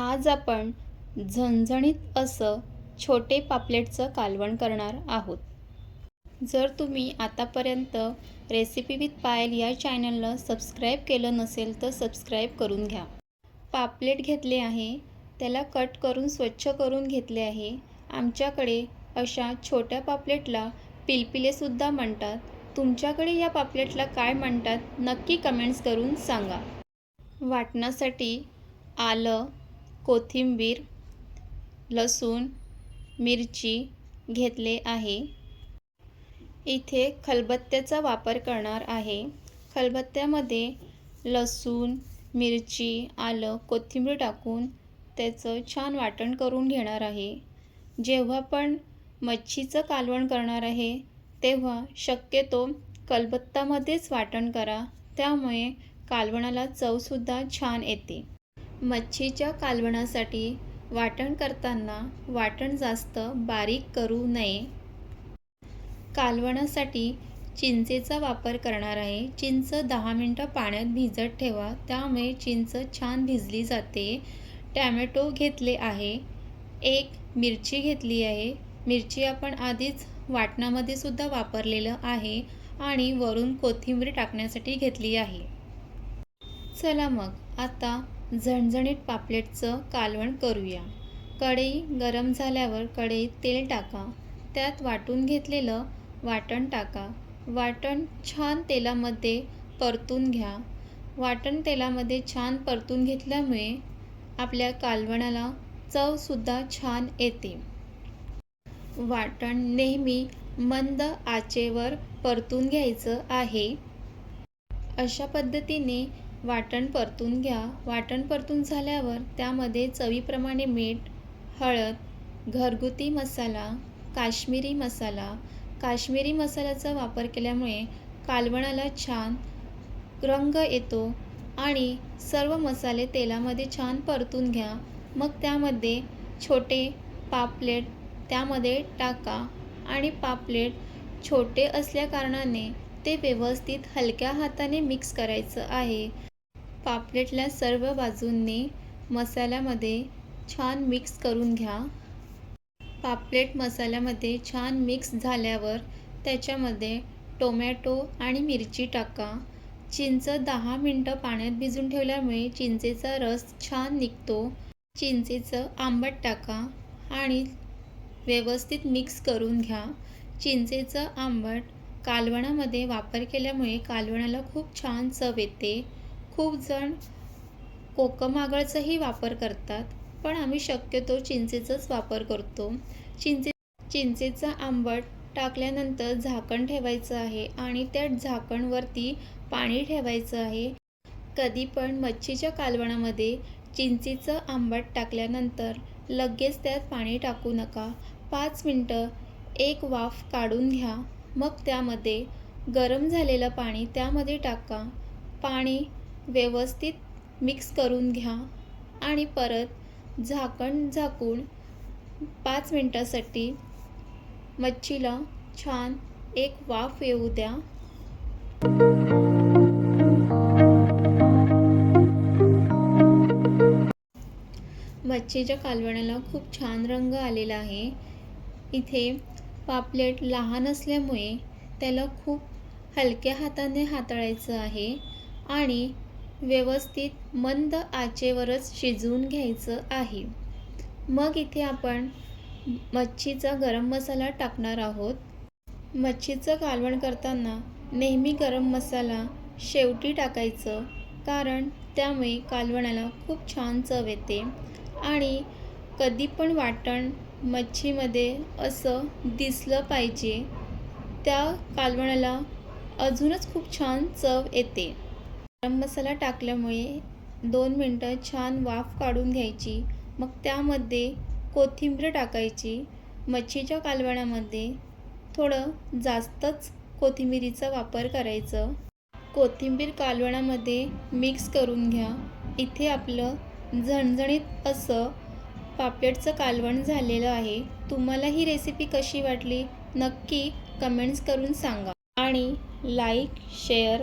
आज आपण झणझणीत असं छोटे पापलेटचं कालवण करणार आहोत. जर तुम्ही आतापर्यंत रेसिपी विथ पायल या चॅनलला सबस्क्राईब केलं नसेल तर सबस्क्राईब करून घ्या. पापलेट घेतले आहे त्याला कट करून स्वच्छ करून घेतले आहे. आमच्याकडे अशा छोट्या पापलेटला पिलपिलेसुद्धा म्हणतात. तुमच्याकडे या पापलेटला काय म्हणतात नक्की कमेंट्स करून सांगा. वाटण्यासाठी आलं कोथिंबीर लसूण मिरची घेतले आहे. इथे खलबत्त्याचा वापर करणार आहे. खलबत्त्यामध्ये लसूण मिरची आलं कोथिंबीर टाकून त्याचं छान वाटण करून घेणार आहे. जेव्हा पण मच्छीचं कालवण करणार आहे तेव्हा शक्यतो कलबत्तामध्येच वाटण करा. त्यामुळे कालवणाला चवसुद्धा छान येते. मच्छीच्या कालवणासाठी वाटण करताना वाटण जास्त बारीक करू नये. कालवणासाठी चिंचेचा वापर करणार आहे. चिंच दहा मिनटं पाण्यात भिजत ठेवा. त्यामुळे चिंच छान भिजली जाते. टॅमॅटो घेतले आहे. एक मिरची घेतली आहे. मिरची आपण आधीच वाटणामध्ये सुद्धा वापरलेलं आहे आणि वरून कोथिंबीर टाकण्यासाठी घेतली आहे. चला मग आता झणझणीत पापलेटचं कालवण करूया. कढई गरम झाल्यावर कढईत तेल टाका. त्यात वाटून घेतलेलं वाटण टाका. वाटण छान तेलामध्ये परतून घ्या. वाटण तेलामध्ये छान परतून घेतल्यामुळे आपल्या कालवणाला चवसुद्धा छान येते. वाटण नेहमी मंद आचेवर परतून घ्यायचं आहे. अशा पद्धतीने वाटण परतून घ्या. वाटण परतून झाल्यावर त्यामध्ये चवीप्रमाणे मीठ हळद घरगुती मसाला काश्मीरी मसाला. काश्मीरी मसाल्याचा वापर केल्यामुळे कालवणाला छान रंग येतो आणि सर्व मसाले तेलामध्ये छान परतून घ्या. मग त्यामध्ये छोटे पापलेट त्यामध्ये टाका आणि पापलेट छोटे असल्याकारणाने ते व्यवस्थित हलक्या हाताने मिक्स करायचं आहे. पापलेटला सर्व बाजूंनी मसाल्यामध्ये छान मिक्स करून घ्या. पापलेट मसाल्यामध्ये छान मिक्स झाल्यावर त्याच्यामध्ये टोमॅटो आणि मिरची टाका. चिंच दहा मिनटं पाण्यात भिजून ठेवल्यामुळे चिंचेचा रस छान निघतो. चिंचेचं आंबट टाका आणि व्यवस्थित मिक्स करून घ्या. चिंचेचं आंबट कालवणामध्ये वापर केल्यामुळे कालवणाला खूप छान चव येते. खूप जण कोकमागळचाही वापर करतात पण आम्ही शक्यतो चिंचेचाच वापर करतो. चिंचे चिंचेचं आंबट टाकल्यानंतर झाकण ठेवायचं आहे आणि त्या झाकणवरती पाणी ठेवायचं आहे. कधी पण मच्छीच्या कालवणामध्ये चिंचेचं आंबट टाकल्यानंतर लगेच त्यात पाणी टाकू नका. पाच मिनटं एक वाफ काढून घ्या मग त्यामध्ये गरम झालेलं पाणी त्यामध्ये टाका. पाणी व्यवस्थित मिक्स करून घ्या आणि परत झाकण झाकून पाच मिनटासाठी मच्छीला छान एक वाफ येऊ द्या. मच्छीच्या कालवण्याला खूप छान रंग आलेला आहे. इथे पापलेट लहान असल्यामुळे त्याला खूप हलक्या हाताने हाताळायचं आहे आणि व्यवस्थित मंद आचेवरच शिजवून घ्यायचं आहे. मग इथे आपण मच्छीचा गरम मसाला टाकणार आहोत. मच्छीचं कालवण करताना नेहमी गरम मसाला शेवटी टाकायचं कारण त्यामुळे कालवणाला खूप छान चव येते. आणि कधी पण वाटण मच्छीमध्ये असं दिसलं पाहिजे त्या कालवणाला अजूनच खूप छान चव येते. गरम मसाला टाकल्यामुळे दोन मिनटं छान वाफ काढून घ्यायची. मग त्यामध्ये कोथिंबीर टाकायची. मच्छीच्या कालवणामध्ये थोडं जास्तच कोथिंबीरीचा वापर करायचं. कोथिंबीर कालवणामध्ये मिक्स करून घ्या. इथे आपलं झणझणीत असं पापलेटचं कालवण झालेलं आहे. तुम्हाला ही रेसिपी कशी वाटली नक्की कमेंट्स करून सांगा. आणि लाईक शेअर